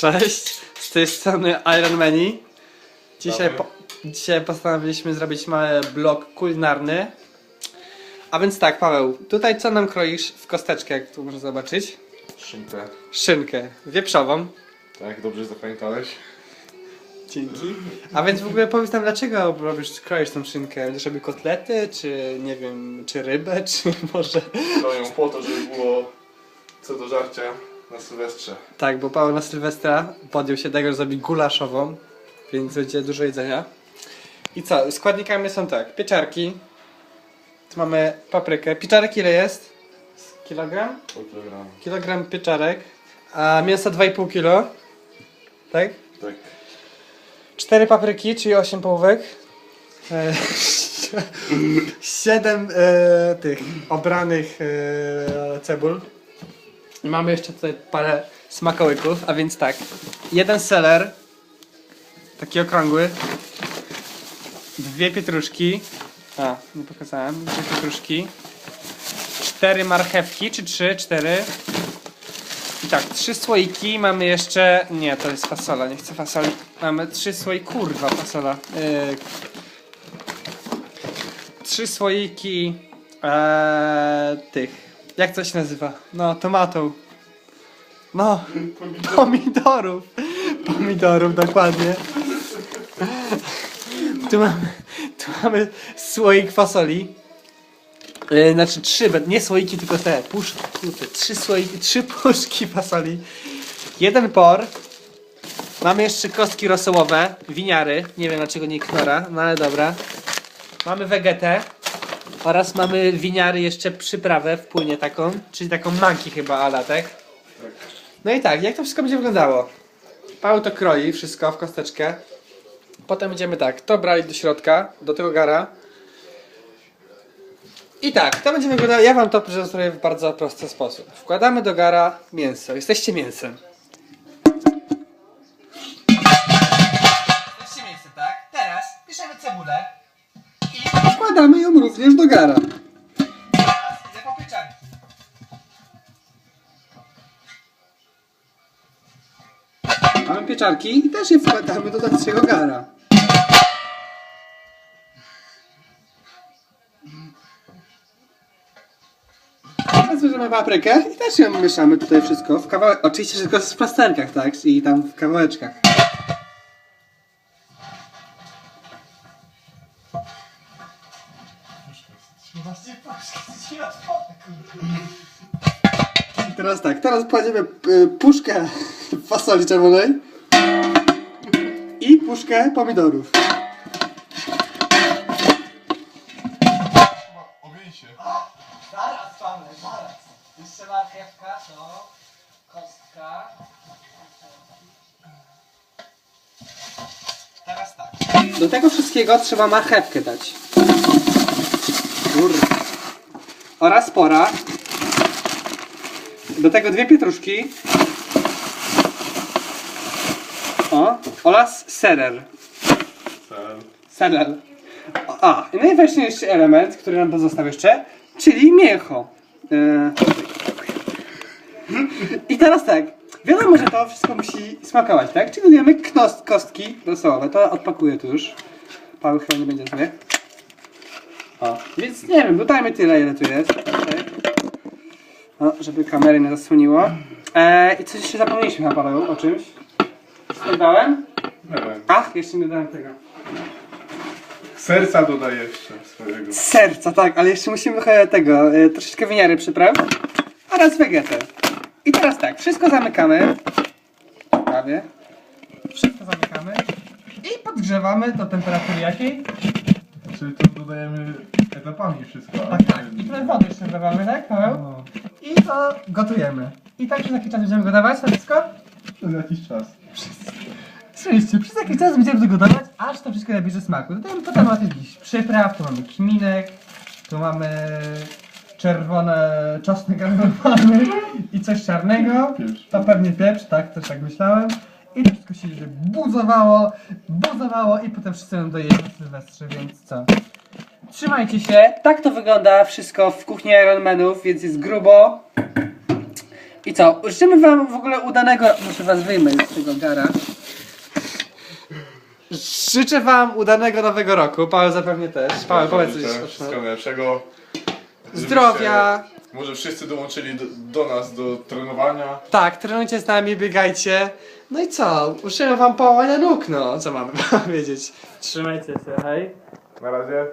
Cześć, z tej strony Iron Mani. Dzisiaj, po, dzisiaj postanowiliśmy zrobić mały blog kulinarny. A więc tak, Paweł, tutaj co nam kroisz w kosteczkę, jak tu można zobaczyć? Szynkę. Szynkę wieprzową. Tak, dobrze zapamiętałeś. Dzięki. A więc w ogóle powiedz nam, dlaczego robisz, kroisz tą szynkę? Będziesz robił kotlety, czy nie wiem, czy rybę, czy może... Kroją po to, żeby było co do żarcia na Sylwestrze. Tak, bo Paweł na Sylwestra podjął się tego, że zrobi gulaszową, więc będzie dużo jedzenia. I co? Składnikami są tak, pieczarki. Tu mamy paprykę. Pieczarek ile jest? Kilogram? Po kilogram. Kilogram pieczarek. A mięso 2,5 kilo. Tak? Tak. Cztery papryki, czyli 8 połówek. E, Siedem e, tych obranych e, cebul. Mamy jeszcze tutaj parę smakołyków, a więc tak. Jeden seler, taki okrągły. Dwie pietruszki. A, nie pokazałem. Dwie pietruszki. Cztery marchewki, czy trzy? Cztery. I tak, trzy słoiki, mamy jeszcze... Nie, to jest fasola, nie chcę fasoli. Mamy trzy słoiki, kurwa fasola. Yy... Trzy słoiki ee, tych, jak to się nazywa? No, tomatą. No, pomidorów. Pomidorów, dokładnie. Tu mamy, tu mamy słoik fasoli. Yy, znaczy trzy, nie słoiki, tylko te puszki. Kurde, trzy słoiki, trzy puszki fasoli. Jeden por. Mamy jeszcze kostki rosołowe, winiary. Nie wiem dlaczego nie knora, no ale dobra. Mamy wegetę. Oraz mamy winiary jeszcze przyprawę w płynie taką, czyli taką manki chyba alatek. Tak. No i tak, jak to wszystko będzie wyglądało? Paweł to kroi wszystko w kosteczkę. Potem będziemy tak, to brali do środka, do tego gara. I tak, to będzie wyglądało, ja wam to prezentuję w bardzo prosty sposób. Wkładamy do gara mięso, jesteście mięsem. Wkładamy ją również do gara. Teraz pieczarki. Mamy pieczarki i też je wkładamy do naszego gara. Teraz bierzemy paprykę i też ją mieszamy tutaj wszystko w kawałek. Oczywiście, tylko w plasterkach, tak? I tam w kawałeczkach. I teraz tak, teraz kładziemy y, puszkę fasoli czerwonej i puszkę pomidorów. Ogień się. Zaraz, Paweł, zaraz. Jeszcze marchewka, to kostka. Teraz tak. Do tego wszystkiego trzeba marchewkę dać. Oraz pora. Do tego dwie pietruszki. O, oraz serer. Cel. Seler. A, i najważniejszy element, który nam pozostał jeszcze, czyli mięcho. E, I teraz tak, wiadomo, że to wszystko musi smakować, tak? Czyli dodajemy knost, kostki rosołowe, to odpakuję tu już. Paweł chyba nie będzie zły. O, więc nie wiem, dodajmy tyle, ile tu jest. Okay. O, żeby kamery nie zasłoniło. E, I coś jeszcze zapomnieliśmy na Paweł o czymś. Nie wiem. Ach, jeszcze nie dodałem tego. Serca dodaję jeszcze swojego. Serca, tak, ale jeszcze musimy chyba tego, y, troszeczkę winiary przypraw oraz wegetę. I teraz tak, wszystko zamykamy. Prawie. Wszystko zamykamy. I podgrzewamy do temperatury jakiej? Czyli to dodajemy etapami wszystko. Tak, tak. I trochę wody jeszcze dodawamy, tak, Paweł? No, I to gotujemy. I tak przez jaki czas będziemy gotować to wszystko? przez jakiś czas. Oczywiście, przez jakiś czas będziemy to gotować, aż to wszystko nabierze smaku. Potem, potem mamy jakiś przypraw, tu mamy kminek, tu mamy czerwone czosnek aromatowany i coś czarnego. Pieprz. To pewnie pieprz, tak, też tak myślałem. I to wszystko się buzowało, buzowało i potem wszyscy będą dojeść na Sylwestrze, więc co? Trzymajcie się, tak to wygląda wszystko w kuchni Ironmanów, więc jest grubo. I co? Życzymy wam w ogóle udanego... Muszę was wyjmę z tego gara. Życzę wam udanego nowego roku. Paweł zapewnie też. Paweł, powiedz coś. Życzę Wszystkiego najlepszego. Zdrowia. Może wszyscy dołączyli do, do nas do trenowania. Tak, trenujcie z nami, biegajcie. No i co? Uczymy wam połamania nóg, no. Co mamy powiedzieć? Trzymajcie się, hej. Na razie.